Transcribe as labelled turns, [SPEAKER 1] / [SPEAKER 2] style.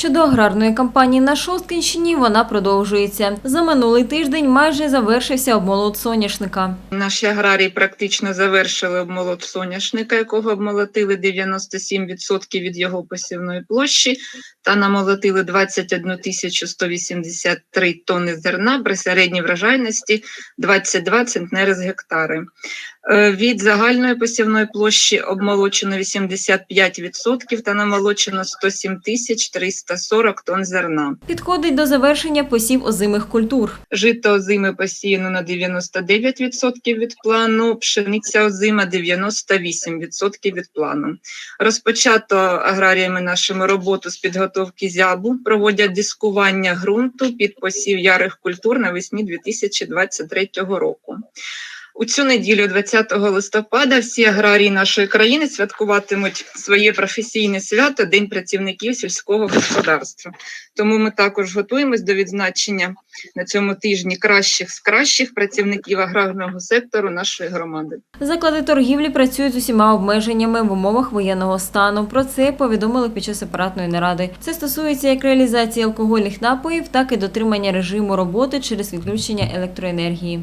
[SPEAKER 1] Щодо аграрної кампанії на Шосткинщині, вона продовжується. За минулий тиждень майже завершився обмолот соняшника.
[SPEAKER 2] Наші аграрії практично завершили обмолот соняшника, якого обмолотили 97% від його посівної площі, та намолотили 21 тисячу 183 тонни зерна при середній врожайності 22 центнери з гектари. Е, Від загальної посівної площі обмолочено 85% та намолочено 107 тисяч 340 тонн зерна.
[SPEAKER 1] Підходить до завершення посів озимих культур.
[SPEAKER 2] Жито озими посіяно на 99% від плану, пшениця озима 98% від плану. Розпочато аграріями нашими роботу з підготовки зябу, проводять дискування ґрунту під посів ярих культур навесні 2023 року. У цю неділю, 20 листопада, всі аграрії нашої країни святкуватимуть своє професійне свято День працівників сільського господарства. Тому ми також готуємось до відзначення на цьому тижні кращих з кращих працівників аграрного сектору нашої громади.
[SPEAKER 1] Заклади торгівлі працюють з усіма обмеженнями в умовах воєнного стану. Про це повідомили під час апаратної наради. Це стосується як реалізації алкогольних напоїв, так і дотримання режиму роботи через відключення електроенергії.